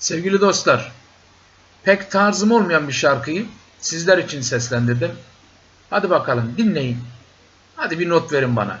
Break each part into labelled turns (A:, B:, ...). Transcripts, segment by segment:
A: Sevgili dostlar, pek tarzım olmayan bir şarkıyı sizler için seslendirdim. Hadi bakalım dinleyin. Hadi bir not verin bana.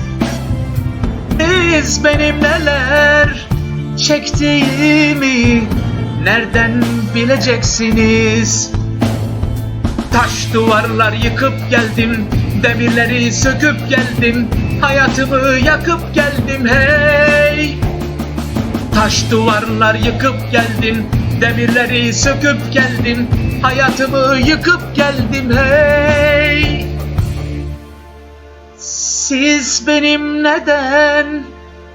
A: Siz benim neler çektiğimi nereden bileceksiniz? Taş duvarlar yıkıp geldim, demirleri söküp geldim, hayatımı yakıp geldim hey. Taş duvarlar yıkıp geldim, demirleri söküp geldim, hayatımı yıkıp geldim hey. Siz benim neden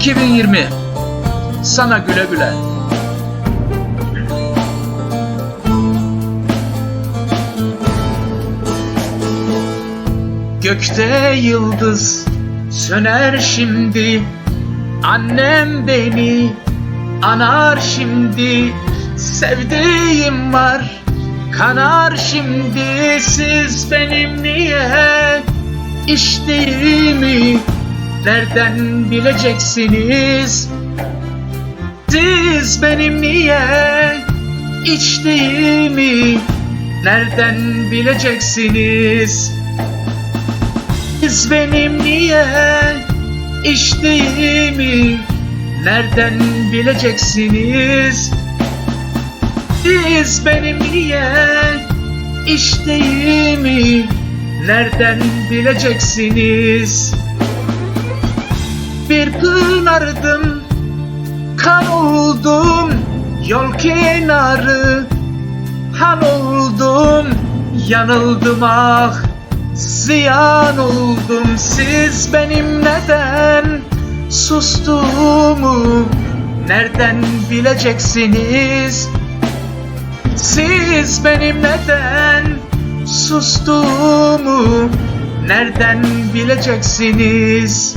A: ...2020... ...sana güle güle... Gökte yıldız söner şimdi. Annem beni anar şimdi. Sevdiğim var kanar şimdi. Siz benim niye içtiğimi Nereden bileceksiniz Siz benim niye içtiğimi Nereden bileceksiniz siz benim niye içtiğimi nereden bileceksiniz? Siz benim niye içtiğimi nereden bileceksiniz? Bir pınardım, kan oldum, yol kenarı, han oldum, yanıldım ah Ziyan oldum siz benim neden sustuğumu nereden bileceksiniz? Siz benim neden sustuğumu nereden bileceksiniz?